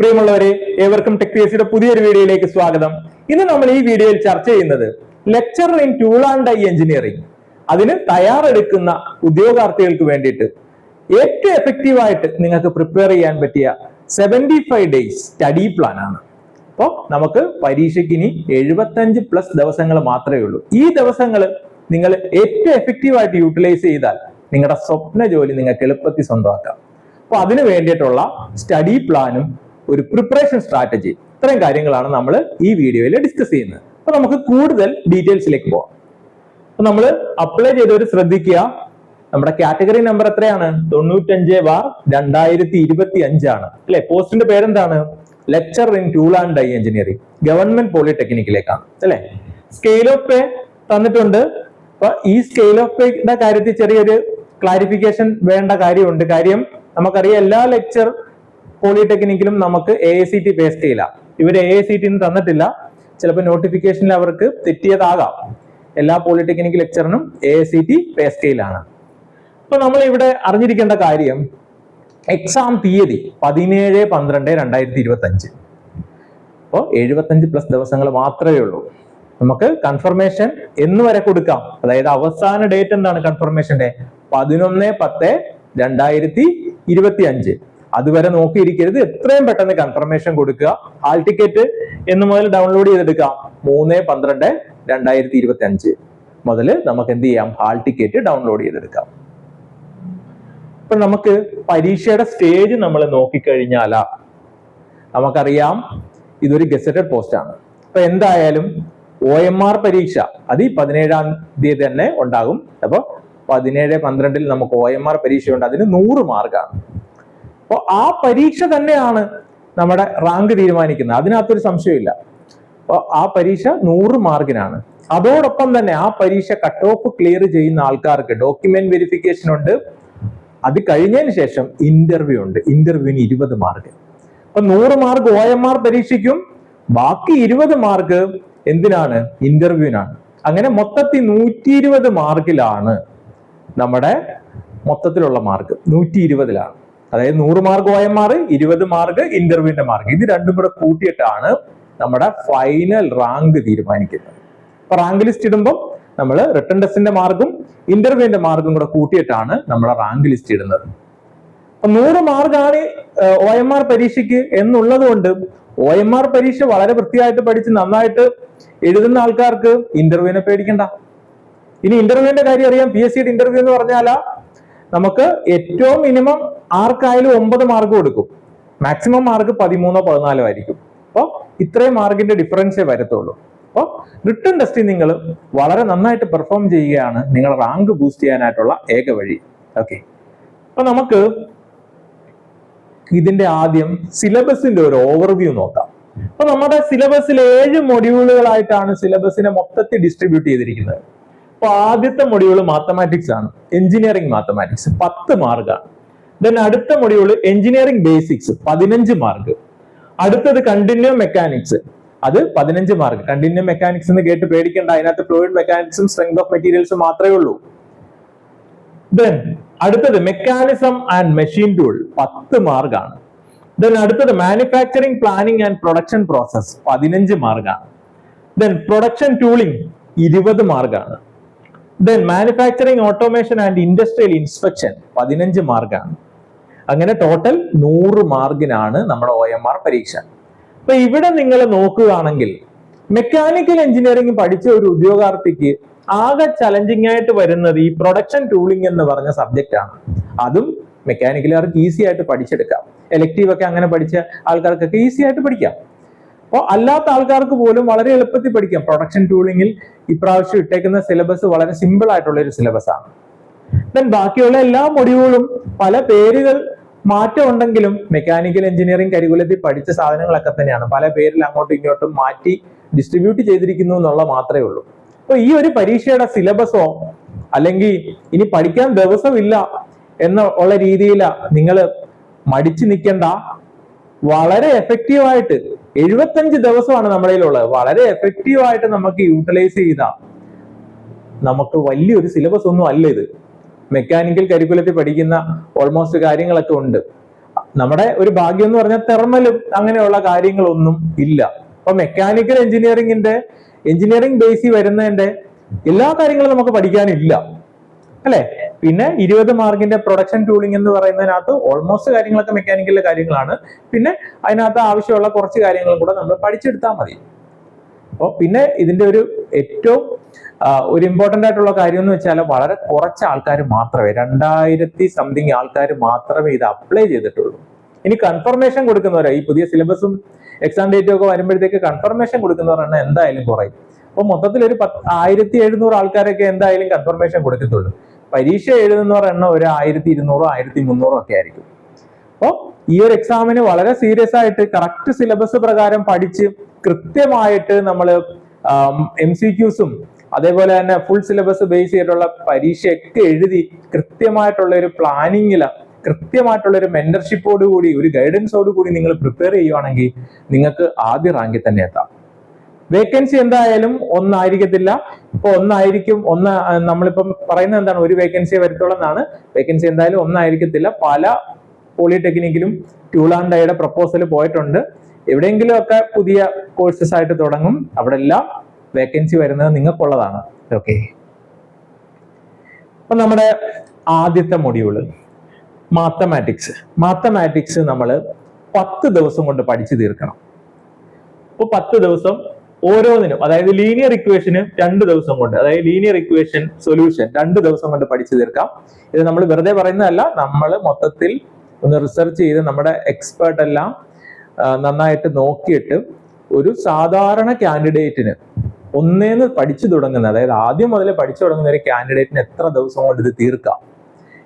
പ്രിയമുള്ളവരെ ഏവർക്കും tech P S സിയുടെ പുതിയൊരു വീഡിയോയിലേക്ക് സ്വാഗതം. ഇന്ന് നമ്മൾ ഈ വീഡിയോയിൽ ചർച്ച ചെയ്യുന്നത് lecturer in tool and die engineering അതിന് തയ്യാറെടുക്കുന്ന ഉദ്യോഗാർത്ഥികൾക്ക് വേണ്ടിയിട്ട് ഏറ്റവും എഫക്റ്റീവായിട്ട് നിങ്ങൾക്ക് പ്രിപ്പയർ ചെയ്യാൻ പറ്റിയ seventy five days study plan ആണ്. അപ്പോൾ നമുക്ക് പരീക്ഷയ്ക്ക് ഇനി എഴുപത്തഞ്ച് പ്ലസ് ദിവസങ്ങൾ മാത്രമേ ഉള്ളൂ. ഈ ദിവസങ്ങൾ നിങ്ങൾ ഏറ്റവും എഫക്റ്റീവായിട്ട് യൂട്ടിലൈസ് ചെയ്താൽ നിങ്ങളുടെ സ്വപ്ന ജോലി നിങ്ങൾക്ക് എളുപ്പത്തിൽ സ്വന്തമാക്കാം. അപ്പൊ അതിന് വേണ്ടിയിട്ടുള്ള സ്റ്റഡി പ്ലാനും ഒരു പ്രിപ്പറേഷൻ സ്ട്രാറ്റജി ഇത്രയും കാര്യങ്ങളാണ് നമ്മൾ ഈ വീഡിയോയിൽ ഡിസ്കസ് ചെയ്യുന്നത്. അപ്പൊ നമുക്ക് കൂടുതൽ ഡീറ്റെയിൽസിലേക്ക് പോവാം. അപ്പൊ നമ്മൾ അപ്ലൈ ചെയ്തവർ ശ്രദ്ധിക്കുക. നമ്മുടെ കാറ്റഗറി നമ്പർ എത്രയാണ്? തൊണ്ണൂറ്റഞ്ച് ബാർ രണ്ടായിരത്തി ഇരുപത്തി അഞ്ചാണ് അല്ലെ? പോസ്റ്റിന്റെ പേരെന്താണ്? Lecture in tool and die engineering government പോളിടെക്നിക്കിലേക്കാണ്. അല്ലെ? സ്കെയിൽ ഓഫ് പേ തന്നിട്ടുണ്ട്. അപ്പൊ ഈ സ്കെയിൽ ഓഫ് പേയുടെ കാര്യത്തിൽ ചെറിയൊരു ക്ലാരിഫിക്കേഷൻ വേണ്ട കാര്യമുണ്ട്. കാര്യം നമുക്കറിയാം എല്ലാ ലെക്ചർ പോളിടെക്നിക്കിലും നമുക്ക് എ ഐ സി ടി പേസ്റ്റ് ചെയ്യില്ല. ഇവർ എ ഐ സി ടി തന്നിട്ടില്ല. ചിലപ്പോൾ നോട്ടിഫിക്കേഷനിൽ അവർക്ക് തെറ്റിയതാകാം. എല്ലാ പോളിടെക്നിക് ലെക്ചറിനും എ ഐ സി ടി പേസ്റ്റ് ചെയ്യലാണ്. അപ്പൊ നമ്മൾ ഇവിടെ അറിഞ്ഞിരിക്കേണ്ട കാര്യം എക്സാം തീയതി പതിനേഴ് പന്ത്രണ്ട് രണ്ടായിരത്തി ഇരുപത്തി അഞ്ച് അപ്പോൾ എഴുപത്തഞ്ച് പ്ലസ് ദിവസങ്ങൾ മാത്രമേ ഉള്ളൂ. നമുക്ക് കൺഫർമേഷൻ എന്ന് വരെ കൊടുക്കാം. അതായത് അവസാന ഡേറ്റ് എന്താണ് കൺഫർമേഷന്റെ പതിനൊന്ന് പത്ത് രണ്ടായിരത്തി ഇരുപത്തി അഞ്ച് അതുവരെ നോക്കിയിരിക്കരുത്. എത്രയും പെട്ടെന്ന് കൺഫർമേഷൻ കൊടുക്കുക. ഹാൾ ടിക്കറ്റ് എന്ന് മുതൽ ഡൗൺലോഡ് ചെയ്തെടുക്കാം മൂന്ന് പന്ത്രണ്ട് രണ്ടായിരത്തി ഇരുപത്തി അഞ്ച് മുതൽ നമുക്ക് എന്ത് ചെയ്യാം? ഹാൾ ടിക്കറ്റ് ഡൗൺലോഡ് ചെയ്തെടുക്കാം. ഇപ്പൊ നമുക്ക് പരീക്ഷയുടെ സ്റ്റേജ് നമ്മൾ നോക്കിക്കഴിഞ്ഞാലാ നമുക്കറിയാം ഇതൊരു ഗസറ്റഡ് പോസ്റ്റ് ആണ്. അപ്പൊ എന്തായാലും ഒ എം ആർ പരീക്ഷ അത് ഈ പതിനേഴാം തീയതി തന്നെ ഉണ്ടാകും. അപ്പൊ പതിനേഴ് പന്ത്രണ്ടിൽ നമുക്ക് ഒ എം ആർ പരീക്ഷയുണ്ട്. അതിന് നൂറ് മാർക്കാണ് അപ്പോൾ ആ പരീക്ഷ തന്നെയാണ് നമ്മുടെ റാങ്ക് തീരുമാനിക്കുന്നത്. അതിനകത്തൊരു സംശയമില്ല അപ്പോൾ ആ പരീക്ഷ നൂറ് മാർക്കിനാണ്. അതോടൊപ്പം തന്നെ ആ പരീക്ഷ കട്ട് ഓഫ് ക്ലിയർ ചെയ്യുന്ന ആൾക്കാർക്ക് ഡോക്യുമെന്റ് വെരിഫിക്കേഷൻ ഉണ്ട്. അത് കഴിഞ്ഞതിന് ശേഷം ഇന്റർവ്യൂ ഉണ്ട്. ഇന്റർവ്യൂവിന് ഇരുപത് മാർക്ക്. അപ്പൊ നൂറ് മാർക്ക് ഒ എം ആർ പരീക്ഷയ്ക്കും ബാക്കി ഇരുപത് മാർക്ക് എന്തിനാണ്? ഇന്റർവ്യൂവിനാണ് അങ്ങനെ മൊത്തത്തിൽ നൂറ്റി ഇരുപത് മാർക്കിലാണ് നമ്മുടെ മൊത്തത്തിലുള്ള മാർക്ക്. നൂറ്റി ഇരുപതിലാണ് അതായത് നൂറ് മാർക്ക് ഒ എം ആർ ഇരുപത് മാർക്ക് ഇന്റർവ്യൂവിന്റെ മാർക്ക് ഇത് രണ്ടും കൂടെ കൂട്ടിയിട്ടാണ് നമ്മുടെ ഫൈനൽ റാങ്ക് തീരുമാനിക്കുന്നത്. അപ്പൊ റാങ്ക് ലിസ്റ്റ് ഇടുമ്പോൾ നമ്മൾ റിട്ടേൺ ടെസ്റ്റിന്റെ മാർക്കും ഇന്റർവ്യൂവിന്റെ മാർക്കും കൂടെ കൂട്ടിയിട്ടാണ് നമ്മുടെ റാങ്ക് ലിസ്റ്റ് ഇടുന്നത്. അപ്പൊ നൂറ് മാർക്കാണ് ഒ എം ആർ പരീക്ഷയ്ക്ക് എന്നുള്ളത് കൊണ്ട് ഒ എം ആർ പരീക്ഷ വളരെ വൃത്തിയായിട്ട് പഠിച്ച് നന്നായിട്ട് എഴുതുന്ന ആൾക്കാർക്ക് ഇന്റർവ്യൂവിനെ പേടിക്കണ്ട. ഇനി ഇന്റർവ്യൂവിന്റെ കാര്യം അറിയാം. പി എസ് സിയുടെ ഇന്റർവ്യൂ എന്ന് പറഞ്ഞാൽ നമുക്ക് ഏറ്റവും മിനിമം ആർക്കായാലും ഒമ്പത് മാർക്ക് കൊടുക്കും. മാക്സിമം മാർക്ക് പതിമൂന്നോ പതിനാലോ ആയിരിക്കും. അപ്പോൾ ഇത്രയും മാർക്കിന്റെ ഡിഫറൻസേ വരത്തുള്ളൂ. അപ്പോൾ റിട്ടേൺ ടെസ്റ്റിൽ നിങ്ങൾ വളരെ നന്നായിട്ട് പെർഫോം ചെയ്യുകയാണ്. നിങ്ങൾ റാങ്ക് ബൂസ്റ്റ് ചെയ്യാനായിട്ടുള്ള ഏക വഴി. ഓക്കെ അപ്പൊ നമുക്ക് ഇതിന്റെ ആദ്യം സിലബസിന്റെ ഒരു ഓവർവ്യൂ നോക്കാം. അപ്പൊ നമ്മുടെ സിലബസിൽ ഏഴ് മൊഡ്യൂളുകളായിട്ടാണ് സിലബസിനെ മൊത്തത്തിൽ ഡിസ്ട്രിബ്യൂട്ട് ചെയ്തിരിക്കുന്നത്. അപ്പൊ ആദ്യത്തെ മൊഡ്യൂൾ മാത്തമാറ്റിക്സ് ആണ്. എഞ്ചിനീയറിംഗ് മാത്തമാറ്റിക്സ് പത്ത് മാർക്കാണ് ദെൻ അടുത്ത മൊഡ്യൂൾ എഞ്ചിനീയറിംഗ് ബേസിക്സ് പതിനഞ്ച് മാർക്ക് അടുത്തത് കണ്ടിന്യൂ മെക്കാനിക്സ് അത് പതിനഞ്ച് മാർക്ക് കണ്ടിന്യൂ മെക്കാനിക്സ് എന്ന് കേട്ട് പേടിക്കേണ്ട. അതിനകത്ത് ഫ്ലൂയിഡ് മെക്കാനിക്സും സ്ട്രെങ്ത് ഓഫ് മെറ്റീരിയൽസും മാത്രമേ ഉള്ളൂ. ദെൻ അടുത്തത് മെക്കാനിസം ആൻഡ് മെഷീൻ ടൂൾ പത്ത് മാർക്കാണ് ദെൻ അടുത്തത് manufacturing planning and production process പതിനഞ്ച് മാർക്കാണ് ദെൻ പ്രൊഡക്ഷൻ ടൂളിംഗ് ഇരുപത് മാർക്കാണ് then manufacturing automation and industrial inspection പതിനഞ്ച് മാർക്കാണ് അങ്ങനെ ടോട്ടൽ നൂറ് മാർക്കിനാണ് നമ്മുടെ ഒ എം ആർ പരീക്ഷ. അപ്പൊ ഇവിടെ നിങ്ങൾ നോക്കുകയാണെങ്കിൽ മെക്കാനിക്കൽ എഞ്ചിനീയറിംഗ് പഠിച്ച ഒരു ഉദ്യോഗാർത്ഥിക്ക് ആകെ ചലഞ്ചിങ് ആയിട്ട് വരുന്നത് ഈ പ്രൊഡക്ഷൻ ടൂളിംഗ് എന്ന് പറഞ്ഞ സബ്ജക്റ്റ് ആണ്. അതും മെക്കാനിക്കലുകാർക്ക് ഈസി ആയിട്ട് പഠിച്ചെടുക്കാം. എലക്റ്റീവ് ഒക്കെ അങ്ങനെ പഠിച്ച ആൾക്കാർക്കൊക്കെ ഈസി ആയിട്ട് പഠിക്കാം. അപ്പോൾ അല്ലാത്ത ആൾക്കാർക്ക് പോലും വളരെ എളുപ്പത്തിൽ പഠിക്കാം. പ്രൊഡക്ഷൻ ടൂളിങ്ങിൽ ഇപ്രാവശ്യം ഇട്ടേക്കുന്ന സിലബസ് വളരെ സിമ്പിൾ ആയിട്ടുള്ള ഒരു സിലബസ് ആണ്. ദെൻ ബാക്കിയുള്ള എല്ലാ മൊഡ്യൂളും പല പേരുകൾ മാറ്റം ഉണ്ടെങ്കിലും മെക്കാനിക്കൽ എഞ്ചിനീയറിംഗ് കരികുലത്തിൽ പഠിച്ച സാധനങ്ങളൊക്കെ തന്നെയാണ്. പല പേരിൽ അങ്ങോട്ടും ഇങ്ങോട്ടും മാറ്റി ഡിസ്ട്രിബ്യൂട്ട് ചെയ്തിരിക്കുന്നു എന്നുള്ള മാത്രമേ ഉള്ളൂ. അപ്പൊ ഈ ഒരു പരീക്ഷയുടെ സിലബസോ അല്ലെങ്കിൽ ഇനി പഠിക്കാൻ ദിവസമില്ല എന്ന ഉള്ള രീതിയിൽ നിങ്ങൾ മടിച്ചു നിൽക്കേണ്ട. വളരെ എഫക്റ്റീവായിട്ട് എഴുപത്തഞ്ച് ദിവസമാണ് നമ്മുടെ ഉള്ളത് വളരെ എഫക്റ്റീവായിട്ട് നമുക്ക് യൂട്ടിലൈസ് ചെയ്ത. നമുക്ക് വലിയൊരു സിലബസ് ഒന്നും അല്ല ഇത്. മെക്കാനിക്കൽ കരിക്കുലത്തിൽ പഠിക്കുന്ന ഓൾമോസ്റ്റ് കാര്യങ്ങളൊക്കെ ഉണ്ട്. നമ്മുടെ ഒരു ഭാഗ്യം എന്ന് പറഞ്ഞാൽ തെർമലും അങ്ങനെയുള്ള കാര്യങ്ങളൊന്നും ഇല്ല. അപ്പൊ മെക്കാനിക്കൽ എഞ്ചിനീയറിംഗിന്റെ എഞ്ചിനീയറിംഗ് ബേസിൽ വരുന്നതിന്റെ എല്ലാ കാര്യങ്ങളും നമുക്ക് പഠിക്കാനില്ല. അല്ലെ? പിന്നെ ഇരുപത് മാർക്കിന്റെ പ്രൊഡക്ഷൻ ടൂളിംഗ് എന്ന് പറയുന്നതിനകത്ത് ഓൾമോസ്റ്റ് കാര്യങ്ങളൊക്കെ മെക്കാനിക്കലിലെ കാര്യങ്ങളാണ്. പിന്നെ അതിനകത്ത് ആവശ്യമുള്ള കുറച്ച് കാര്യങ്ങളും കൂടെ നമ്മൾ പഠിച്ചെടുത്താൽ മതി. അപ്പോൾ പിന്നെ ഇതിന്റെ ഒരു ഏറ്റവും ഒരു ഇമ്പോർട്ടന്റ് ആയിട്ടുള്ള കാര്യം എന്ന് വെച്ചാൽ വളരെ കുറച്ച് ആൾക്കാർ മാത്രമേ രണ്ടായിരത്തി സംതിങ് ആൾക്കാർ മാത്രമേ ഇത് അപ്ലൈ ചെയ്തിട്ടുള്ളൂ. ഇനി കൺഫർമേഷൻ കൊടുക്കുന്നവരാണ് ഈ പുതിയ സിലബസും എക്സാം ഡേറ്റും ഒക്കെ വരുമ്പോഴത്തേക്ക് കൺഫർമേഷൻ കൊടുക്കുന്നവരാണ് എന്തായാലും കുറയും അപ്പൊ മൊത്തത്തിൽ ഒരു പത്ത് ആയിരത്തി എഴുന്നൂറ് ആൾക്കാരൊക്കെ എന്തായാലും കൺഫർമേഷൻ കൊടുക്കത്തുള്ളൂ. പരീക്ഷ എഴുതുന്നവർ എണ്ണം ഒരു ആയിരത്തി ഇരുന്നൂറോ ആയിരത്തി മുന്നൂറോ ഒക്കെ ആയിരിക്കും. അപ്പോൾ ഈ ഒരു എക്സാമിന് വളരെ സീരിയസ് ആയിട്ട് കറക്റ്റ് സിലബസ് പ്രകാരം പഠിച്ച് കൃത്യമായിട്ട് നമ്മൾ എം സി ക്യൂസും അതേപോലെ തന്നെ ഫുൾ സിലബസ് ബേസ് ചെയ്തിട്ടുള്ള പരീക്ഷയൊക്കെ എഴുതി കൃത്യമായിട്ടുള്ള ഒരു പ്ലാനിങ്ങിൽ കൃത്യമായിട്ടുള്ള ഒരു മെന്റർഷിപ്പോട് കൂടി ഒരു ഗൈഡൻസോട് കൂടി നിങ്ങൾ പ്രിപ്പയർ ചെയ്യുവാണെങ്കിൽ നിങ്ങൾക്ക് ആദ്യ റാങ്കിൽ തന്നെ എത്താം. വേക്കൻസി എന്തായാലും ഒന്നായിരിക്കത്തില്ല. ഇപ്പൊ ഒന്നായിരിക്കും ഒന്ന് നമ്മളിപ്പം പറയുന്നത് എന്താണ്? ഒരു വേക്കൻസി വരത്തുള്ളൂ എന്നാണ് വേക്കൻസി എന്തായാലും ഒന്നായിരിക്കത്തില്ല. പല പോളിടെക്നിക്കിലും ട്യൂളാൻഡയുടെ പ്രപ്പോസൽ പോയിട്ടുണ്ട്. എവിടെയെങ്കിലും ഒക്കെ പുതിയ കോഴ്സസ് ആയിട്ട് തുടങ്ങും. അവിടെ എല്ലാം വേക്കൻസി വരുന്നത് നിങ്ങൾക്കുള്ളതാണ്. ഓക്കെ അപ്പൊ നമ്മുടെ ആദ്യത്തെ മൊഡ്യൂൾ മാത്തമാറ്റിക്സ് മാത്തമാറ്റിക്സ് നമ്മൾ പത്ത് ദിവസം കൊണ്ട് പഠിച്ചു തീർക്കണം. അപ്പൊ പത്ത് ദിവസം ഓരോന്നിനും അതായത് ലീനിയർ ഇക്വേഷന് രണ്ട് ദിവസം കൊണ്ട് അതായത് ലീനിയർ ഇക്വേഷൻ സൊല്യൂഷൻ രണ്ട് ദിവസം കൊണ്ട് പഠിച്ചു തീർക്കാം. ഇത് നമ്മൾ വെറുതെ പറയുന്നതല്ല നമ്മൾ മൊത്തത്തിൽ ഒന്ന് റിസർച്ച് ചെയ്ത് നമ്മുടെ എക്സ്പേർട്ട് എല്ലാം നന്നായിട്ട് നോക്കിയിട്ട് ഒരു സാധാരണ കാൻഡിഡേറ്റിന് ഒന്നേന്ന് പഠിച്ചു തുടങ്ങുന്ന അതായത് ആദ്യം മുതൽ പഠിച്ചു തുടങ്ങുന്ന ഒരു കാൻഡിഡേറ്റിന് എത്ര ദിവസം കൊണ്ട് ഇത് തീർക്കാം?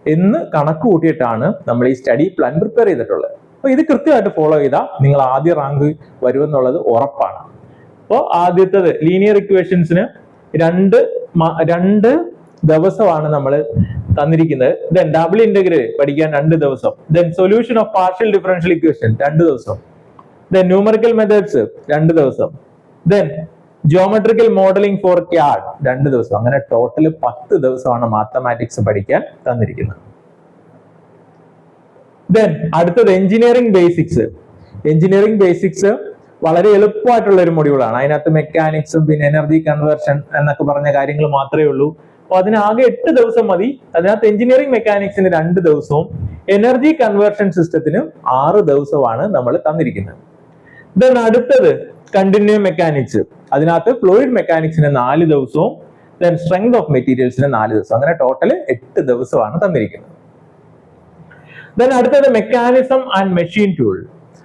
എന്ന് കണക്ക് കൂട്ടിയിട്ടാണ് നമ്മൾ ഈ സ്റ്റഡി പ്ലാൻ പ്രിപ്പയർ ചെയ്തിട്ടുള്ളത്. അപ്പൊ ഇത് കൃത്യമായിട്ട് ഫോളോ ചെയ്താൽ നിങ്ങൾ ആദ്യ റാങ്ക് വരുമെന്നുള്ളത് ഉറപ്പാണ്. അപ്പോൾ ആദ്യത്തത് ലീനിയർ ഇക്വേഷൻസിന് രണ്ട് രണ്ട് ദിവസമാണ് നമ്മൾ തന്നിരിക്കുന്നത്. ദെൻ ഡബിൾ ഇന്റഗ്രൽ പഠിക്കാൻ രണ്ട് ദിവസം. Then solution of partial differential equation രണ്ട് ദിവസം. ദെൻ ന്യൂമറിക്കൽ മെത്തേഡ്സ് രണ്ട് ദിവസം. Then geometrical modelling for CAD രണ്ട് ദിവസം. അങ്ങനെ ടോട്ടൽ പത്ത് ദിവസമാണ് മാത്തമാറ്റിക്സ് പഠിക്കാൻ തന്നിരിക്കുന്നത്. ദെൻ അടുത്തത് എഞ്ചിനീയറിംഗ് ബേസിക്സ് എഞ്ചിനീയറിംഗ് ബേസിക്സ് വളരെ എളുപ്പമായിട്ടുള്ള ഒരു മൊഡ്യൂളാണ് അതിനകത്ത് മെക്കാനിക്സും പിന്നെ എനർജി കൺവേർഷൻ എന്നൊക്കെ പറഞ്ഞ കാര്യങ്ങൾ മാത്രമേ ഉള്ളൂ. അപ്പൊ അതിനാകെ എട്ട് ദിവസം മതി. അതിനകത്ത് എഞ്ചിനീയറിംഗ് മെക്കാനിക്സിന് രണ്ട് ദിവസവും എനർജി കൺവേർഷൻ സിസ്റ്റത്തിന് ആറ് ദിവസമാണ് നമ്മൾ തന്നിരിക്കുന്നത്. ദെൻ അടുത്തത് കണ്ടിന്യൂ മെക്കാനിക്സ് അതിനകത്ത് ഫ്ലൂയിഡ് മെക്കാനിക്സിന് നാല് ദിവസവും ദെൻ സ്ട്രെങ്ത് ഓഫ് മെറ്റീരിയൽസിന് നാല് ദിവസം അങ്ങനെ ടോട്ടൽ എട്ട് ദിവസമാണ് തന്നിരിക്കുന്നത്. ദെൻ അടുത്തത് മെക്കാനിസം ആൻഡ് മെഷീൻ ടൂൾ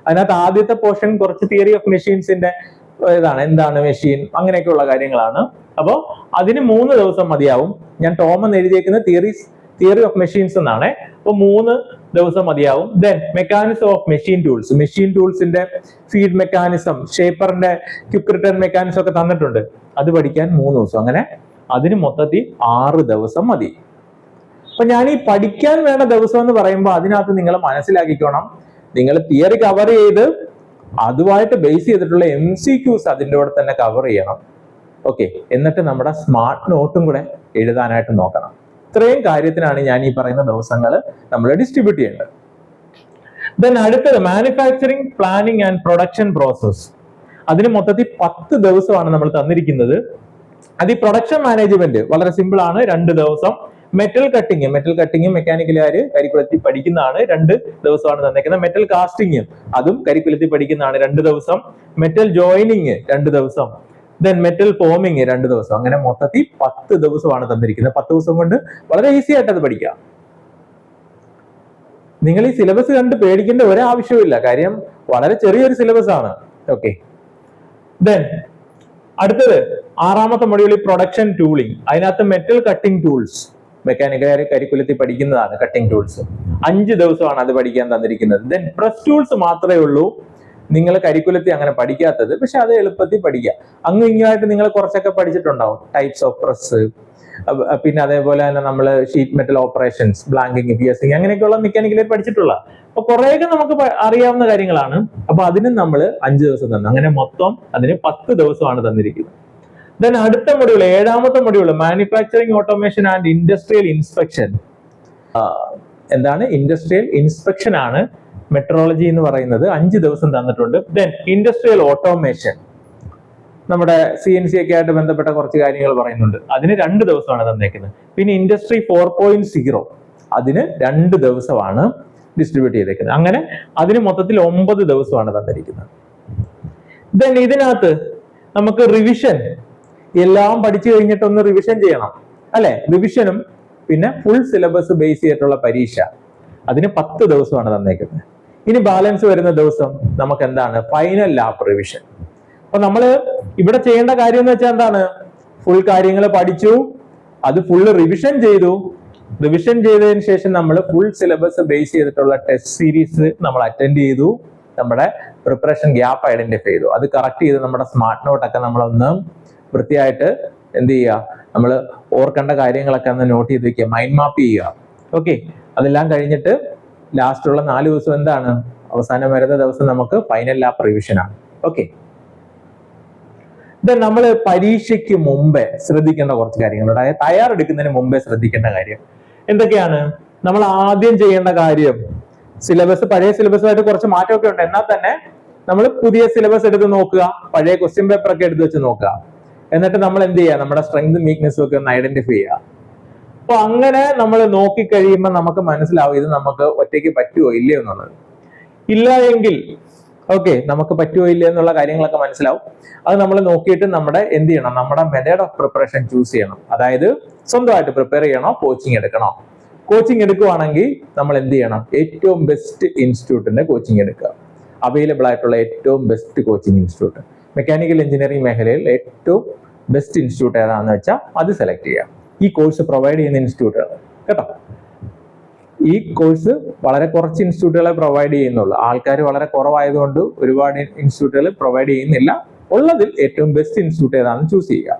അതിനകത്ത് ആദ്യത്തെ പോർഷൻ കുറച്ച് തിയറി ഓഫ് മെഷീൻസിന്റെ ഇതാണ്. എന്താണ് മെഷീൻ അങ്ങനെയൊക്കെയുള്ള കാര്യങ്ങളാണ്. അപ്പോൾ അതിന് മൂന്ന് ദിവസം മതിയാവും. ഞാൻ ടോമൻ എഴുതിയേക്കുന്ന തിയറീസ് തിയറി ഓഫ് മെഷീൻസ് എന്നാണ്. അപ്പോൾ മൂന്ന് ദിവസം മതിയാവും. Then mechanism of machine tools machine ടൂൾസിന്റെ feed mechanism ഷേപ്പറിന്റെ ക്യുക്ക് റിട്ടേൺ മെക്കാനിസം ഒക്കെ തന്നിട്ടുണ്ട്. അത് പഠിക്കാൻ മൂന്ന് ദിവസം. അങ്ങനെ അതിന് മൊത്തത്തിൽ ആറ് ദിവസം മതി. അപ്പൊ ഞാൻ ഈ പഠിക്കാൻ വേണ്ട ദിവസം എന്ന് പറയുമ്പോൾ അതിനകത്ത് നിങ്ങൾ മനസ്സിലാക്കിക്കോണം. നിങ്ങൾ തിയറി കവർ ചെയ്ത് അതുമായിട്ട് ബേസ് ചെയ്തിട്ടുള്ള എം സി ക്യൂസ് അതിന്റെ കൂടെ തന്നെ കവർ ചെയ്യണം. ഓക്കെ എന്നിട്ട് നമ്മുടെ സ്മാർട്ട് നോട്ടും കൂടെ എഴുതാനായിട്ട് നോക്കണം. ഇത്രയും കാര്യത്തിനാണ് ഞാൻ ഈ പറയുന്ന ദിവസങ്ങൾ നമ്മൾ ഡിസ്ട്രിബ്യൂട്ട് ചെയ്യേണ്ടത് ദെൻ അടുത്തത് manufacturing planning and production process അതിന് മൊത്തത്തിൽ പത്ത് ദിവസമാണ് നമ്മൾ തന്നിരിക്കുന്നത്. അത് ഈ പ്രൊഡക്ഷൻ മാനേജ്മെന്റ് വളരെ സിമ്പിൾ ആണ്. രണ്ട് ദിവസം മെറ്റൽ കട്ടിങ് മെറ്റൽ കട്ടിങ് മെക്കാനിക്കലുകാർ കരിക്കുലത്തിൽ പഠിക്കുന്നതാണ് രണ്ട് ദിവസമാണ് തന്നേക്കുന്നത്. മെറ്റൽ കാസ്റ്റിംഗ് അതും കരിക്കുലത്തിൽ പഠിക്കുന്നതാണ് രണ്ട് ദിവസം. മെറ്റൽ ജോയിനിങ് രണ്ട് ദിവസം. ദെൻ മെറ്റൽ ഫോമിങ് രണ്ട് ദിവസം. അങ്ങനെ മൊത്തത്തിൽ പത്ത് ദിവസമാണ് തന്നിരിക്കുന്നത്. പത്ത് ദിവസം കൊണ്ട് വളരെ ഈസി ആയിട്ട് അത് പഠിക്കാം. നിങ്ങൾ ഈ സിലബസ് കണ്ട് പേടിക്കേണ്ട ഒരാവശ്യവുമില്ല. കാര്യം വളരെ ചെറിയൊരു സിലബസ് ആണ്. ഓക്കെ ദെൻ അടുത്തത് ആറാമത്തെ മൊഡ്യൂളിൽ പ്രൊഡക്ഷൻ ടൂളിംഗ് അതിനകത്ത് മെറ്റൽ കട്ടിംഗ് ടൂൾസ് മെക്കാനിക്കൽ കരിക്കുലത്തിൽ പഠിക്കുന്നതാണ് കട്ടിംഗ് ടൂൾസ് അഞ്ച് ദിവസമാണ് അത് പഠിക്കാൻ തന്നിരിക്കുന്നത്. ദെൻ പ്രസ് ടൂൾസ് മാത്രമേ ഉള്ളൂ. നിങ്ങൾ കരിക്കുലത്തിൽ അങ്ങനെ പഠിക്കാത്തത് പക്ഷെ അത് എളുപ്പത്തിൽ പഠിക്കുക അങ്ങ് ഇങ്ങുമായിട്ട് നിങ്ങൾ കുറച്ചൊക്കെ പഠിച്ചിട്ടുണ്ടാവും. ടൈപ്സ് ഓഫ് പ്രസ് പിന്നെ അതേപോലെ തന്നെ നമ്മൾ sheet metal operations blanking piercing അങ്ങനെയൊക്കെയുള്ള മെക്കാനിക്കലേ പഠിച്ചിട്ടുള്ള. അപ്പൊ കുറേയൊക്കെ നമുക്ക് അറിയാവുന്ന കാര്യങ്ങളാണ്. അപ്പൊ അതിനും നമ്മൾ അഞ്ച് ദിവസം തന്നു. അങ്ങനെ മൊത്തം അതിന് പത്ത് ദിവസമാണ് തന്നിരിക്കുന്നത്. ദെൻ അടുത്ത മൊഡ്യൂൾ ഏഴാമത്തെ module manufacturing automation and industrial inspection എന്താണ്? ഇൻഡസ്ട്രിയൽ ഇൻസ്പെക്ഷൻ ആണ് മെട്രോളജി എന്ന് പറയുന്നത് അഞ്ച് ദിവസം തന്നിട്ടുണ്ട്. ദെൻ ഇൻഡസ്ട്രിയൽ ഓട്ടോമേഷൻ നമ്മുടെ സി എൻ സി ഒക്കെ ആയിട്ട് ബന്ധപ്പെട്ട കുറച്ച് കാര്യങ്ങൾ പറയുന്നുണ്ട്. അതിന് രണ്ട് ദിവസമാണ് തന്നേക്കുന്നത്. പിന്നെ ഇൻഡസ്ട്രി ഫോർ പോയിന്റ് സീറോ അതിന് രണ്ട് ദിവസമാണ് ഡിസ്ട്രിബ്യൂട്ട് ചെയ്തേക്കുന്നത്. അങ്ങനെ അതിന് മൊത്തത്തിൽ ഒമ്പത് ദിവസമാണ് തന്നിരിക്കുന്നത്. ദെൻ ഇതിനകത്ത് നമുക്ക് റിവിഷൻ എല്ലാം പഠിച്ചു കഴിഞ്ഞിട്ടൊന്ന് റിവിഷൻ ചെയ്യണം. അല്ലെ? റിവിഷനും പിന്നെ ഫുൾ സിലബസ് ബേസ് ചെയ്തിട്ടുള്ള പരീക്ഷ. അതിന് പത്ത് ദിവസമാണ് തന്നേക്കുന്നത്. ഇനി ബാലൻസ് വരുന്ന ദിവസം നമുക്ക് എന്താണ് ഫൈനൽ ലാബ് റിവിഷൻ അപ്പൊ നമ്മൾ ഇവിടെ ചെയ്യേണ്ട കാര്യം എന്ന് വെച്ചാൽ എന്താണ്? ഫുൾ കാര്യങ്ങൾ പഠിച്ചു അത് ഫുള്ള് റിവിഷൻ ചെയ്തു. റിവിഷൻ ചെയ്തതിന് ശേഷം നമ്മൾ ഫുൾ സിലബസ് ബേസ് ചെയ്തിട്ടുള്ള ടെസ്റ്റ് സീരീസ് നമ്മൾ അറ്റൻഡ് ചെയ്തു. നമ്മുടെ പ്രിപ്പറേഷൻ ഗ്യാപ്പ് ഐഡന്റിഫൈ ചെയ്തു. അത് കറക്റ്റ് ചെയ്ത് നമ്മുടെ സ്മാർട്ട് നോട്ടൊക്കെ നമ്മളൊന്ന് വൃത്തിയായിട്ട് എന്ത് ചെയ്യുക? നമ്മൾ ഓർക്കേണ്ട കാര്യങ്ങളൊക്കെ ഒന്ന് നോട്ട് ചെയ്ത് വെക്കുക. മൈൻഡ് മാപ്പ് ചെയ്യുക. ഓക്കെ അതെല്ലാം കഴിഞ്ഞിട്ട് ലാസ്റ്റ് ഉള്ള നാല് ദിവസം എന്താണ്? അവസാനം വരുന്ന ദിവസം നമുക്ക് ഫൈനൽ ലാപ്പ് റിവിഷനാണ് ഓക്കെ ഇത് നമ്മൾ പരീക്ഷയ്ക്ക് മുമ്പേ ശ്രദ്ധിക്കേണ്ട കുറച്ച് കാര്യങ്ങളുണ്ട് അതായത് തയ്യാറെടുക്കുന്നതിന് മുമ്പേ ശ്രദ്ധിക്കേണ്ട കാര്യം. എന്തൊക്കെയാണ്? നമ്മൾ ആദ്യം ചെയ്യേണ്ട കാര്യം. സിലബസ് പഴയ സിലബസുമായിട്ട് കുറച്ച് മാറ്റമൊക്കെ ഉണ്ട്. എന്നാൽ തന്നെ നമ്മൾ പുതിയ സിലബസ് എടുത്ത് നോക്കുക പഴയ ക്വസ്റ്റ്യൻ പേപ്പർ ഒക്കെ എടുത്ത് വെച്ച് നോക്കുക. എന്നിട്ട് നമ്മൾ എന്ത് ചെയ്യുക? നമ്മുടെ സ്ട്രെങ്ത് വീക്ക്നെസ്സും ഒക്കെ ഒന്ന് ഐഡന്റിഫൈ ചെയ്യുക. അപ്പൊ അങ്ങനെ നമ്മൾ നോക്കിക്കഴിയുമ്പോൾ നമുക്ക് മനസ്സിലാവും ഇത് നമുക്ക് ഒറ്റയ്ക്ക് പറ്റുമോ ഇല്ലയോ എന്നുള്ളത്. ഇല്ല എങ്കിൽ ഓക്കെ നമുക്ക് പറ്റുമോ ഇല്ല എന്നുള്ള കാര്യങ്ങളൊക്കെ മനസ്സിലാവും. അത് നമ്മൾ നോക്കിയിട്ട് നമ്മുടെ എന്ത് ചെയ്യണം? നമ്മുടെ മെത്തേഡ് ഓഫ് പ്രിപ്പറേഷൻ ചൂസ് ചെയ്യണം. അതായത് സ്വന്തമായിട്ട് പ്രിപ്പയർ ചെയ്യണോ കോച്ചിങ് എടുക്കണോ? കോച്ചിങ് എടുക്കുവാണെങ്കിൽ നമ്മൾ എന്ത് ചെയ്യണം? ഏറ്റവും ബെസ്റ്റ് ഇൻസ്റ്റിറ്റ്യൂട്ടിന്റെ കോച്ചിങ് എടുക്കുക. അവൈലബിൾ ആയിട്ടുള്ള ഏറ്റവും best coaching institute mechanical engineering മേഖലയിൽ ഏറ്റവും ബെസ്റ്റ് ഇൻസ്റ്റിറ്റ്യൂട്ട് ഏതാണെന്ന് വെച്ചാൽ അത് സെലക്ട് ചെയ്യാം ഈ കോഴ്സ് പ്രൊവൈഡ് ചെയ്യുന്ന ഇൻസ്റ്റിറ്റ്യൂട്ടുകൾ കേട്ടോ? ഈ കോഴ്സ് വളരെ കുറച്ച് ഇൻസ്റ്റിറ്റ്യൂട്ടുകളെ പ്രൊവൈഡ് ചെയ്യുന്നുള്ളൂ. ആൾക്കാർ വളരെ കുറവായതുകൊണ്ട് ഒരുപാട് ഇൻസ്റ്റിറ്റ്യൂട്ടുകൾ പ്രൊവൈഡ് ചെയ്യുന്നില്ല. ഉള്ളതിൽ ഏറ്റവും ബെസ്റ്റ് ഇൻസ്റ്റിറ്റ്യൂട്ട് ഏതാണെന്ന് ചൂസ് ചെയ്യുക.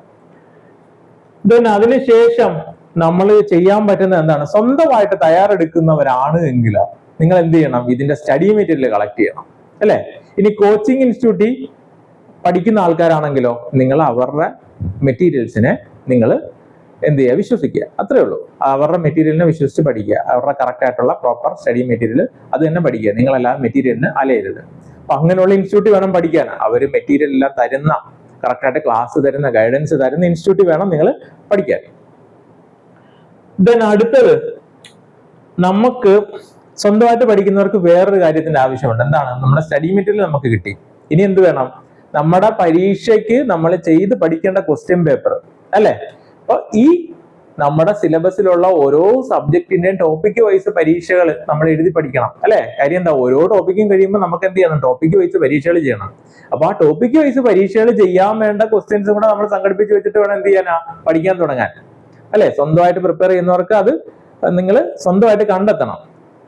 ദെൻ അതിനുശേഷം നമ്മൾ ചെയ്യാൻ പറ്റുന്നത് എന്താണ്? സ്വന്തമായിട്ട് തയ്യാറെടുക്കുന്നവരാണ് എങ്കിൽ നിങ്ങൾ എന്ത് ചെയ്യണം? ഇതിന്റെ സ്റ്റഡി മെറ്റീരിയൽ കളക്ട് ചെയ്യണം. അല്ലേ? ഇനി കോച്ചിങ് ഇൻസ്റ്റിറ്റ്യൂട്ടിൽ പഠിക്കുന്ന ആൾക്കാരാണെങ്കിലോ നിങ്ങൾ അവരുടെ മെറ്റീരിയൽസിനെ നിങ്ങൾ എന്ത് ചെയ്യുക? വിശ്വസിക്കുക. അത്രേ ഉള്ളൂ. അവരുടെ മെറ്റീരിയലിനെ വിശ്വസിച്ച് പഠിക്കുക. അവരുടെ കറക്റ്റ് ആയിട്ടുള്ള പ്രോപ്പർ സ്റ്റഡി മെറ്റീരിയൽ അത് തന്നെ പഠിക്കുക. നിങ്ങളെല്ലാം മെറ്റീരിയലിന് അലയരുത്. അപ്പൊ അങ്ങനെയുള്ള ഇൻസ്റ്റിറ്റ്യൂട്ട് വേണം പഠിക്കാൻ. അവർ മെറ്റീരിയൽ എല്ലാം തരുന്ന കറക്റ്റായിട്ട് ക്ലാസ് തരുന്ന ഗൈഡൻസ് തരുന്ന ഇൻസ്റ്റിറ്റ്യൂട്ട് വേണം നിങ്ങൾ പഠിക്കാൻ. ദെൻ അടുത്തത് നമുക്ക് സ്വന്തമായിട്ട് പഠിക്കുന്നവർക്ക് വേറൊരു കാര്യത്തിന്റെ ആവശ്യമുണ്ട്. എന്താണ്? നമ്മുടെ സ്റ്റഡി മെറ്റീരിയൽ നമുക്ക് കിട്ടി. ഇനി എന്ത് വേണം? നമ്മുടെ പരീക്ഷയ്ക്ക് നമ്മൾ ചെയ്ത് പഠിക്കേണ്ട ക്വസ്റ്റ്യൻ പേപ്പർ അല്ലെ? അപ്പൊ ഈ നമ്മുടെ സിലബസിലുള്ള ഓരോ സബ്ജക്റ്റിന്റെയും ടോപ്പിക് വൈസ് പരീക്ഷകൾ നമ്മൾ എഴുതി പഠിക്കണം അല്ലെ? കാര്യം എന്താ ഓരോ ടോപ്പിക്കും കഴിയുമ്പോൾ നമുക്ക് എന്ത് ചെയ്യണം? ടോപ്പിക് വൈസ് പരീക്ഷകൾ ചെയ്യണം. അപ്പൊ ആ ടോപ്പിക് വൈസ് പരീക്ഷകൾ ചെയ്യാൻ വേണ്ട ക്വസ്റ്റ്യൻസും കൂടെ നമ്മൾ സംഘടിപ്പിച്ച് വെച്ചിട്ട് വേണം എന്ത് ചെയ്യാനാ? പഠിക്കാൻ തുടങ്ങാൻ. അല്ലെ? സ്വന്തമായിട്ട് പ്രിപ്പയർ ചെയ്യുന്നവർക്ക് അത് നിങ്ങൾ സ്വന്തമായിട്ട് കണ്ടെത്തണം.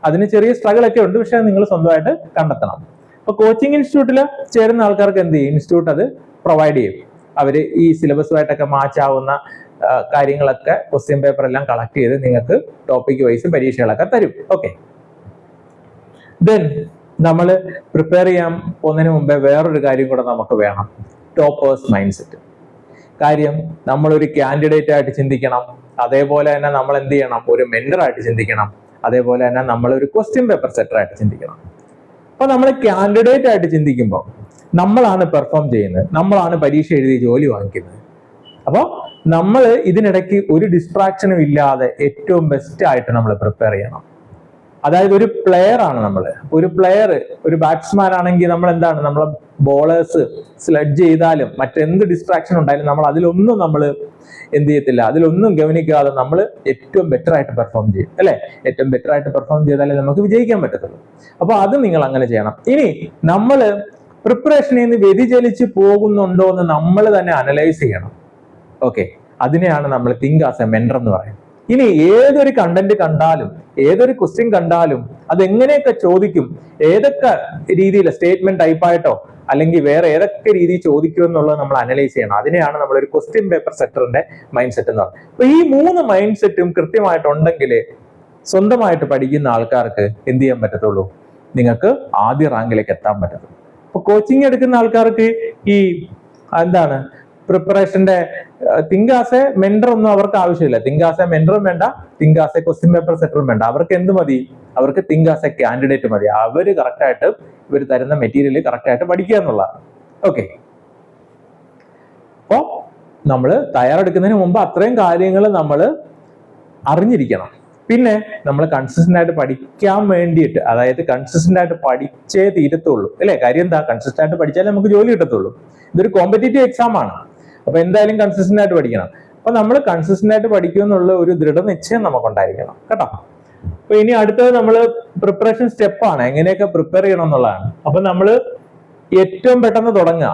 അതിന് ചെറിയ സ്ട്രഗിൾ ഒക്കെ ഉണ്ട് പക്ഷെ നിങ്ങൾ സ്വന്തമായിട്ട് കണ്ടെത്തണം. അപ്പൊ കോച്ചിങ് ഇൻസ്റ്റിറ്റ്യൂട്ടിൽ ചേരുന്ന ആൾക്കാർക്ക് എന്ത് ചെയ്യും? ഇൻസ്റ്റിറ്റ്യൂട്ട് അത് പ്രൊവൈഡ് ചെയ്യും. അവർ ഈ സിലബസുമായിട്ടൊക്കെ മാച്ച് ആവുന്ന കാര്യങ്ങളൊക്കെ ക്വസ്റ്റ്യൻ പേപ്പർ എല്ലാം കളക്ട് ചെയ്ത് നിങ്ങൾക്ക് ടോപ്പിക് വൈസ് പരീക്ഷകളൊക്കെ തരും. ഓക്കെ ദെൻ നമ്മൾ പ്രിപ്പയർ ചെയ്യാൻ പോകുന്നതിന് മുമ്പേ വേറൊരു കാര്യം കൂടെ നമുക്ക് വേണം. ടോപ്പേഴ്സ് മൈൻഡ് സെറ്റ് കാര്യം നമ്മളൊരു കാൻഡിഡേറ്റ് ആയിട്ട് ചിന്തിക്കണം. അതേപോലെ തന്നെ നമ്മൾ എന്ത് ചെയ്യണം? ഒരു മെന്റർ ആയിട്ട് ചിന്തിക്കണം. അതേപോലെ തന്നെ നമ്മൾ ഒരു ക്വസ്റ്റ്യൻ പേപ്പർ സെറ്റർ ആയിട്ട് ചിന്തിക്കണം. അപ്പൊ നമ്മൾ കാൻഡിഡേറ്റ് ആയിട്ട് ചിന്തിക്കുമ്പോൾ നമ്മളാണ് പെർഫോം ചെയ്യുന്നത്. നമ്മളാണ് പരീക്ഷ എഴുതി ജോലി വാങ്ങിക്കുന്നത്. അപ്പോൾ നമ്മൾ ഇതിനിടയ്ക്ക് ഒരു ഡിസ്ട്രാക്ഷനും ഇല്ലാതെ ഏറ്റവും ബെസ്റ്റ് ആയിട്ട് നമ്മൾ പ്രിപ്പയർ ചെയ്യണം. അതായത് ഒരു പ്ലെയർ ആണ് നമ്മൾ ഒരു പ്ലെയർ ഒരു ബാറ്റ്സ്മാൻ ആണെങ്കിൽ നമ്മൾ എന്താണ് നമ്മളെ ബോളേഴ്സ് സ്ലഡ്ജ് ചെയ്താലും മറ്റെന്ത് ഡിസ്ട്രാക്ഷൻ ഉണ്ടായാലും നമ്മൾ അതിലൊന്നും നമ്മൾ എന്ത് ചെയ്യത്തില്ല. അതിലൊന്നും ഗവനിക്കാതെ നമ്മൾ ഏറ്റവും ബെറ്റർ ആയിട്ട് പെർഫോം ചെയ്യും. അല്ലെ? ഏറ്റവും ബെറ്റർ ആയിട്ട് പെർഫോം ചെയ്താലേ നമുക്ക് വിജയിക്കാൻ പറ്റത്തുള്ളൂ. അപ്പൊ അത് നിങ്ങൾ അങ്ങനെ ചെയ്യണം. ഇനി നമ്മൾ പ്രിപ്പറേഷനിൽ നിന്ന് വ്യതിചലിച്ച് പോകുന്നുണ്ടോ എന്ന് നമ്മൾ തന്നെ അനലൈസ് ചെയ്യണം. ഓക്കെ അതിനെയാണ് നമ്മൾ തിങ്ക് ആസ് എ മെന്റർ എന്ന് പറയുന്നത്. ഇനി ഏതൊരു കണ്ടന്റ് കണ്ടാലും ഏതൊരു ക്വസ്റ്റ്യൻ കണ്ടാലും അത് എങ്ങനെയൊക്കെ ചോദിക്കും ഏതൊക്കെ രീതിയിൽ സ്റ്റേറ്റ്മെന്റ് ടൈപ്പായിട്ടോ അല്ലെങ്കിൽ വേറെ ഏതൊക്കെ രീതിയിൽ ചോദിക്കും എന്നുള്ളത് നമ്മൾ അനലൈസ് ചെയ്യണം. അതിനെയാണ് നമ്മൾ ഒരു ക്വസ്റ്റ്യൻ പേപ്പർ സെറ്ററിന്റെ മൈൻഡ് സെറ്റ് എന്ന് പറയുന്നത്. അപ്പൊ ഈ മൂന്ന് മൈൻഡ് സെറ്റും കൃത്യമായിട്ടുണ്ടെങ്കിൽ സ്വന്തമായിട്ട് പഠിക്കുന്ന ആൾക്കാർക്ക് എന്ത് ചെയ്യാൻ പറ്റത്തുള്ളൂ? നിങ്ങൾക്ക് ആദ്യ റാങ്കിലേക്ക് എത്താൻ പറ്റത്തുള്ളൂ. അപ്പൊ കോച്ചിങ് എടുക്കുന്ന ആൾക്കാർക്ക് ഈ എന്താണ് പ്രിപ്പറേഷന്റെ തിങ്കാസെ മെന്റർ ഒന്നും അവർക്ക് ആവശ്യമില്ല. തിങ്കാസെ മെന്ററും വേണ്ട തിങ്കാസെ ക്വസ്റ്റ്യൻ പേപ്പർ സെറ്ററും വേണ്ട. അവർക്ക് എന്ത് മതി? അവർക്ക് തിങ്ക് ആസ് എ കാൻഡിഡേറ്റ് മതി അവർ കറക്റ്റായിട്ട് ഇവർ തരുന്ന മെറ്റീരിയൽ കറക്റ്റായിട്ട് പഠിക്കുക എന്നുള്ളതാണ് ഓക്കെ അപ്പോൾ നമ്മൾ തയ്യാറെടുക്കുന്നതിന് മുമ്പ് അത്രയും കാര്യങ്ങൾ നമ്മൾ അറിഞ്ഞിരിക്കണം. പിന്നെ നമ്മൾ കൺസിസ്റ്റന്റ് ആയിട്ട് പഠിക്കാൻ വേണ്ടിയിട്ട് അതായത് കൺസിസ്റ്റന്റ് ആയിട്ട് പഠിച്ചേ തീരത്തുള്ളൂ. അല്ലേ? കാര്യം എന്താ? കൺസിസ്റ്റന്റ് ആയിട്ട് പഠിച്ചാലേ നമുക്ക് ജോലി കിട്ടത്തുള്ളൂ. ഇതൊരു കോമ്പറ്റേറ്റീവ് എക്സാം ആണ്. അപ്പൊ എന്തായാലും കൺസിസ്റ്റന്റ് ആയിട്ട് പഠിക്കണം. അപ്പൊ നമ്മൾ കൺസിസ്റ്റന്റ് ആയിട്ട് പഠിക്കും എന്നുള്ള ഒരു ദൃഢനിശ്ചയം നമുക്കുണ്ടായിരിക്കണം കേട്ടോ? അപ്പൊ ഇനി അടുത്തത് നമ്മൾ പ്രിപ്പറേഷൻ സ്റ്റെപ്പാണ് എങ്ങനെയൊക്കെ പ്രിപ്പയർ ചെയ്യണം എന്നുള്ളതാണ്. അപ്പൊ നമ്മൾ ഏറ്റവും പെട്ടെന്ന് തുടങ്ങുക.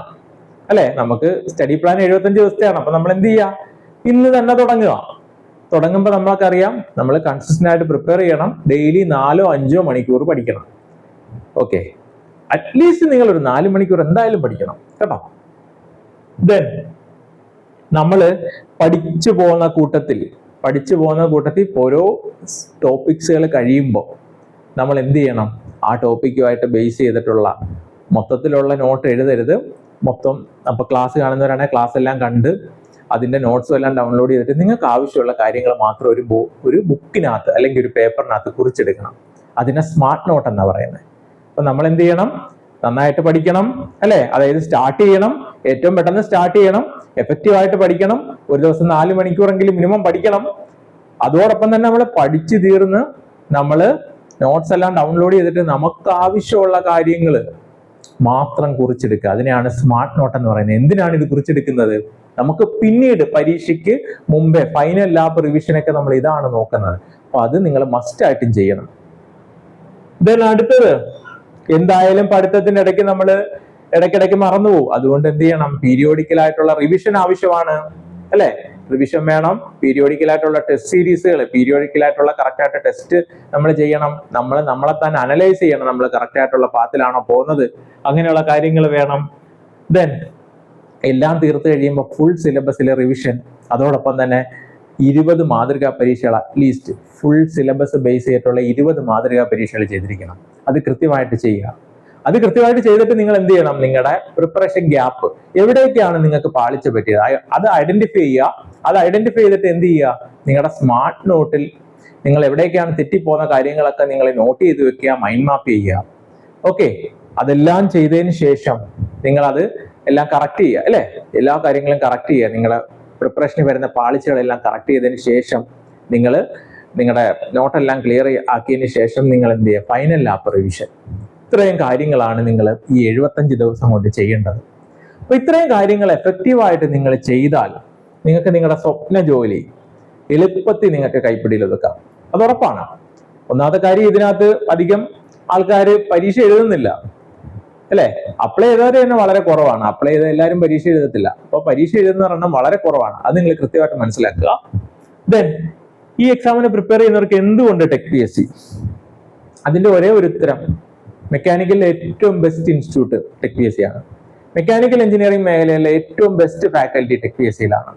അല്ലെ? നമുക്ക് സ്റ്റഡി പ്ലാൻ എഴുപത്തഞ്ച് ദിവസത്തെയാണ്. അപ്പൊ നമ്മൾ എന്ത് ചെയ്യുക ഇന്ന് തന്നെ തുടങ്ങുക. തുടങ്ങുമ്പോൾ നമ്മൾക്കറിയാം നമ്മൾ കൺസിസ്റ്റന്റ് ആയിട്ട് പ്രിപ്പയർ ചെയ്യണം. ഡെയിലി നാലോ അഞ്ചോ മണിക്കൂർ പഠിക്കണം. ഓക്കെ അറ്റ്ലീസ്റ്റ് നിങ്ങൾ ഒരു നാല് മണിക്കൂർ എന്തായാലും പഠിക്കണം കേട്ടോ? ദെൻ നമ്മൾ പഠിച്ചു പോകുന്ന കൂട്ടത്തിൽ പഠിച്ചു പോകുന്ന കൂട്ടത്തിൽ ഓരോ ടോപ്പിക്സുകൾ കഴിയുമ്പോൾ നമ്മൾ എന്ത് ചെയ്യണം? ആ ടോപ്പിക്കുമായിട്ട് ബേസ് ചെയ്തിട്ടുള്ള മൊത്തത്തിലുള്ള നോട്ട് എഴുതരുത്. മൊത്തം അപ്പോൾ ക്ലാസ് കാണുന്നവരാണെങ്കിൽ ക്ലാസ് എല്ലാം കണ്ട് അതിന്റെ നോട്ട്സും എല്ലാം ഡൗൺലോഡ് ചെയ്തിട്ട് നിങ്ങൾക്ക് ആവശ്യമുള്ള കാര്യങ്ങൾ മാത്രം ഒരു ബോ ഒരു ബുക്കിനകത്ത് അല്ലെങ്കിൽ ഒരു പേപ്പറിനകത്ത് കുറിച്ചെടുക്കണം. അതിനെ സ്മാർട്ട് നോട്ട് എന്നാ പറയുന്നത് അപ്പൊ നമ്മൾ എന്ത് ചെയ്യണം? നന്നായിട്ട് പഠിക്കണം അല്ലേ? അതായത് സ്റ്റാർട്ട് ചെയ്യണം. ഏറ്റവും പെട്ടെന്ന് സ്റ്റാർട്ട് ചെയ്യണം. എഫക്റ്റീവ് ആയിട്ട് പഠിക്കണം. ഒരു ദിവസം നാല് മണിക്കൂറെങ്കിലും മിനിമം പഠിക്കണം. അതോടൊപ്പം തന്നെ നമ്മൾ പഠിച്ചു തീർന്ന് നമ്മൾ നോട്ട്സ് എല്ലാം ഡൗൺലോഡ് ചെയ്തിട്ട് നമുക്ക് ആവശ്യമുള്ള കാര്യങ്ങൾ മാത്രം കുറിച്ചെടുക്കുക. അതിനെയാണ് സ്മാർട്ട് നോട്ട് എന്ന് പറയുന്നത്. എന്തിനാണ് ഇത് കുറിച്ചെടുക്കുന്നത്? നമുക്ക് പിന്നീട് പരീക്ഷയ്ക്ക് മുമ്പേ ഫൈനൽ ലാബ് റിവിഷനൊക്കെ നമ്മൾ ഇതാണ് നോക്കുന്നത്. അപ്പൊ അത് നിങ്ങൾ മസ്റ്റ് ആയിട്ടും ചെയ്യണം. ദെൻ അടുത്തത്. എന്തായാലും പഠിത്തത്തിന്റെ ഇടയ്ക്ക് നമ്മൾ ഇടയ്ക്കിടയ്ക്ക് മറന്നു പോകും. അതുകൊണ്ട് എന്ത് ചെയ്യണം? പീരിയോഡിക്കൽ ആയിട്ടുള്ള റിവിഷൻ ആവശ്യമാണ്. അല്ലെ? റിവിഷൻ വേണം. പീരിയോഡിക്കൽ ആയിട്ടുള്ള ടെസ്റ്റ് സീരീസുകൾ പീരിയോഡിക്കൽ ആയിട്ടുള്ള കറക്റ്റ് ആയിട്ട് ടെസ്റ്റ് നമ്മൾ ചെയ്യണം. നമ്മൾ നമ്മളെ തന്നെ അനലൈസ് ചെയ്യണം. നമ്മൾ കറക്റ്റ് ആയിട്ടുള്ള പാത്തിലാണോ പോകുന്നത്? അങ്ങനെയുള്ള കാര്യങ്ങൾ വേണം. ദെൻ എല്ലാം തീർത്ത് കഴിയുമ്പോൾ ഫുൾ സിലബസിലെ റിവിഷൻ അതോടൊപ്പം തന്നെ ഇരുപത് മാതൃകാ പരീക്ഷകൾ അറ്റ്ലീസ്റ്റ് ഫുൾ സിലബസ് ബേസ് ചെയ്തിട്ടുള്ള ഇരുപത് മാതൃകാ പരീക്ഷകൾ ചെയ്തിരിക്കണം. അത് കൃത്യമായിട്ട് ചെയ്യുക. അത് കൃത്യമായിട്ട് ചെയ്തിട്ട് നിങ്ങൾ എന്ത് ചെയ്യണം? നിങ്ങളുടെ പ്രിപ്പറേഷൻ ഗ്യാപ്പ് എവിടെയൊക്കെയാണ് നിങ്ങൾക്ക് പാളിച്ച പറ്റിയത്? അത് ഐഡന്റിഫൈ ചെയ്യുക. അത് ഐഡന്റിഫൈ ചെയ്തിട്ട് എന്ത് ചെയ്യുക? നിങ്ങളുടെ സ്മാർട്ട് നോട്ടിൽ നിങ്ങൾ എവിടെയൊക്കെയാണ് തെറ്റിപ്പോകുന്ന കാര്യങ്ങളൊക്കെ നിങ്ങൾ നോട്ട് ചെയ്ത് വെക്കുക മൈൻഡ് മാപ്പ് ചെയ്യുക. ഓക്കെ അതെല്ലാം ചെയ്തതിന് ശേഷം നിങ്ങൾ അത് എല്ലാം കറക്റ്റ് ചെയ്യുക അല്ലെ? എല്ലാ കാര്യങ്ങളും കറക്റ്റ് ചെയ്യുക. നിങ്ങളുടെ പ്രിപ്പറേഷന് വരുന്ന പാളിച്ചകളെല്ലാം കറക്റ്റ് ചെയ്തതിന് ശേഷം നിങ്ങൾ നിങ്ങളുടെ നോട്ടെല്ലാം ക്ലിയർ ആക്കിയതിന് ശേഷം നിങ്ങൾ എന്ത് ചെയ്യുക? ഫൈനൽ ലാപ്പ് റിവിഷൻ ഇത്രയും കാര്യങ്ങളാണ് നിങ്ങൾ ഈ എഴുപത്തഞ്ച് ദിവസം കൊണ്ട് ചെയ്യേണ്ടത്. അപ്പൊ ഇത്രയും കാര്യങ്ങൾ എഫക്റ്റീവായിട്ട് നിങ്ങൾ ചെയ്താൽ നിങ്ങൾക്ക് നിങ്ങളുടെ സ്വപ്ന ജോലി എളുപ്പത്തിൽ നിങ്ങൾക്ക് കൈപ്പിടിയിൽ ഒതുക്കാം. അത് ഉറപ്പാണ്. ഒന്നാമത്തെ കാര്യം ഇതിനകത്ത് അധികം ആൾക്കാർ പരീക്ഷ എഴുതുന്നില്ല. അല്ലേ? അപ്ലൈ ചെയ്തവർ തന്നെ വളരെ കുറവാണ്. അപ്ലൈ ചെയ്ത എല്ലാവരും പരീക്ഷ എഴുതത്തില്ല. അപ്പോൾ പരീക്ഷ എഴുതുന്ന പറഞ്ഞാൽ വളരെ കുറവാണ്. അത് നിങ്ങൾ കൃത്യമായിട്ട് മനസ്സിലാക്കുക. ദെൻ ഈ എക്സാമിന് പ്രിപ്പയർ ചെയ്യുന്നവർക്ക് എന്തുകൊണ്ട് ടെക് പി എസ് സി അതിന്റെ ഒരേ ഒരു ഉത്തരം മെക്കാനിക്കലിലെ ഏറ്റവും best institute tech P S C ആണ്. മെക്കാനിക്കൽ എഞ്ചിനീയറിംഗ് മേഖലയിലെ ഏറ്റവും best faculty tech P S സിയിലാണ്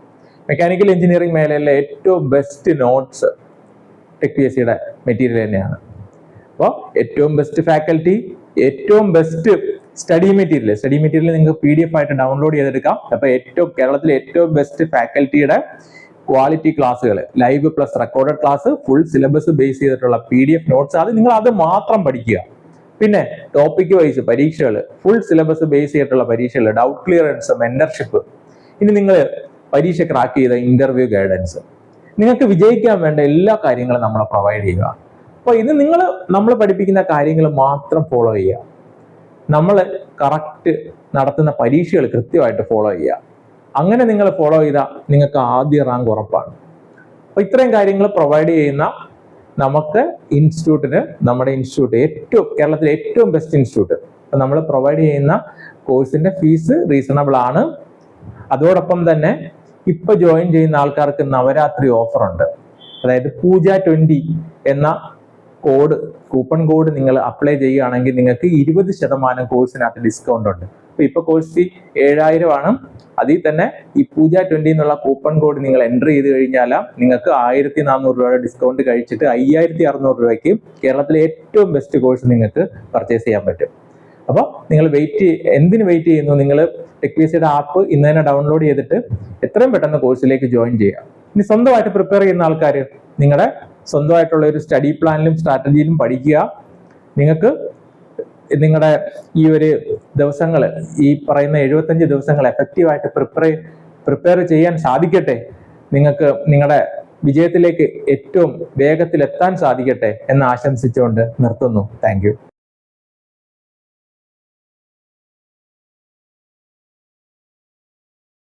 mechanical engineering മേഖലയിലെ ഏറ്റവും best notes tech P S സിയുടെ മെറ്റീരിയൽ തന്നെയാണ്. അപ്പോൾ ഏറ്റവും ബെസ്റ്റ് ഫാക്കൽറ്റി ഏറ്റവും best study material study material നിങ്ങൾക്ക് പി ഡി എഫ് ആയിട്ട് ഡൗൺലോഡ് ചെയ്തെടുക്കാം. അപ്പോൾ ഏറ്റവും കേരളത്തിലെ ഏറ്റവും ബെസ്റ്റ് ഫാക്കൽറ്റിയുടെ ക്വാളിറ്റി ക്ലാസ്സുകൾ live plus recorded class full syllabus base ചെയ്തിട്ടുള്ള പി ഡി എഫ് നോട്ട്സ് അത് നിങ്ങൾ അത് മാത്രം പഠിക്കുക. പിന്നെ ടോപ്പിക് വൈസ് പരീക്ഷകൾ ഫുൾ സിലബസ് ബേസ് ചെയ്തിട്ടുള്ള പരീക്ഷകൾ ഡൗട്ട് ക്ലിയറൻസ് മെന്റർഷിപ്പ് ഇനി നിങ്ങൾ പരീക്ഷ ക്രാക്ക് ചെയ്ത ഇന്റർവ്യൂ ഗൈഡൻസ് നിങ്ങൾക്ക് വിജയിക്കാൻ വേണ്ട എല്ലാ കാര്യങ്ങളും നമ്മൾ പ്രൊവൈഡ് ചെയ്യുക. അപ്പോൾ ഇത് നിങ്ങൾ നമ്മൾ പഠിപ്പിക്കുന്ന കാര്യങ്ങൾ മാത്രം ഫോളോ ചെയ്യുക. നമ്മൾ കറക്റ്റ് നടത്തുന്ന പരീക്ഷകൾ കൃത്യമായിട്ട് ഫോളോ ചെയ്യുക. അങ്ങനെ നിങ്ങൾ ഫോളോ ചെയ്താൽ നിങ്ങൾക്ക് ആദ്യ റാങ്ക് ഉറപ്പാണ്. അപ്പോൾ ഇത്രയും കാര്യങ്ങൾ പ്രൊവൈഡ് ചെയ്യുന്ന നമുക്ക് ഇൻസ്റ്റിറ്റ്യൂട്ടിന് നമ്മുടെ ഇൻസ്റ്റിറ്റ്യൂട്ട് ഏറ്റവും കേരളത്തിലെ ഏറ്റവും ബെസ്റ്റ് ഇൻസ്റ്റിറ്റ്യൂട്ട്. നമ്മൾ പ്രൊവൈഡ് ചെയ്യുന്ന കോഴ്സിന്റെ ഫീസ് റീസണബിൾ ആണ്. അതോടൊപ്പം തന്നെ ഇപ്പൊ ജോയിൻ ചെയ്യുന്ന ആൾക്കാർക്ക് നവരാത്രി ഓഫർ ഉണ്ട്. അതായത് പൂജ ട്വന്റി എന്ന കോഡ് കൂപ്പൺ കോഡ് നിങ്ങൾ അപ്ലൈ ചെയ്യുകയാണെങ്കിൽ നിങ്ങൾക്ക് ഇരുപത് ശതമാനം കോഴ്സിനകത്ത് ഡിസ്കൗണ്ട് ഉണ്ട്. അപ്പൊ ഇപ്പൊ കോഴ്സ് ഫീ ഏഴായിരം ആണ്. അതിൽ തന്നെ ഈ പൂജ ട്വന്റി എന്നുള്ള കൂപ്പൺ കോഡ് നിങ്ങൾ എന്റർ ചെയ്ത് കഴിഞ്ഞാൽ നിങ്ങൾക്ക് ആയിരത്തി നാനൂറ് രൂപയുടെ ഡിസ്കൗണ്ട് കഴിച്ചിട്ട് അയ്യായിരത്തി അറുന്നൂറ് രൂപയ്ക്ക് കേരളത്തിലെ ഏറ്റവും ബെസ്റ്റ് കോഴ്സ് നിങ്ങൾക്ക് പർച്ചേസ് ചെയ്യാൻ പറ്റും. അപ്പോൾ നിങ്ങൾ വെയിറ്റ് എന്തിന് വെയിറ്റ് ചെയ്യുന്നു? നിങ്ങൾ ടെക് ആപ്പ് ഇന്ന് തന്നെ ഡൗൺലോഡ് ചെയ്തിട്ട് എത്രയും പെട്ടെന്ന് കോഴ്സിലേക്ക് ജോയിൻ ചെയ്യുക. ഇനി സ്വന്തമായിട്ട് പ്രിപ്പയർ ചെയ്യുന്ന ആൾക്കാർ നിങ്ങളുടെ സ്വന്തമായിട്ടുള്ള ഒരു സ്റ്റഡി പ്ലാനിലും സ്ട്രാറ്റജിയിലും പഠിക്കുക. നിങ്ങൾക്ക് നിങ്ങളുടെ ഈ ഒരു ദിവസങ്ങൾ ഈ പറയുന്ന എഴുപത്തഞ്ച് ദിവസങ്ങൾ എഫക്റ്റീവായിട്ട് പ്രിപ്പയർ പ്രിപ്പയർ ചെയ്യാൻ സാധിക്കട്ടെ? നിങ്ങൾക്ക് നിങ്ങളുടെ വിജയത്തിലേക്ക് ഏറ്റവും വേഗത്തിൽ എത്താൻ സാധിക്കട്ടെ എന്ന് ആശംസിച്ചുകൊണ്ട് നിർത്തുന്നു. താങ്ക്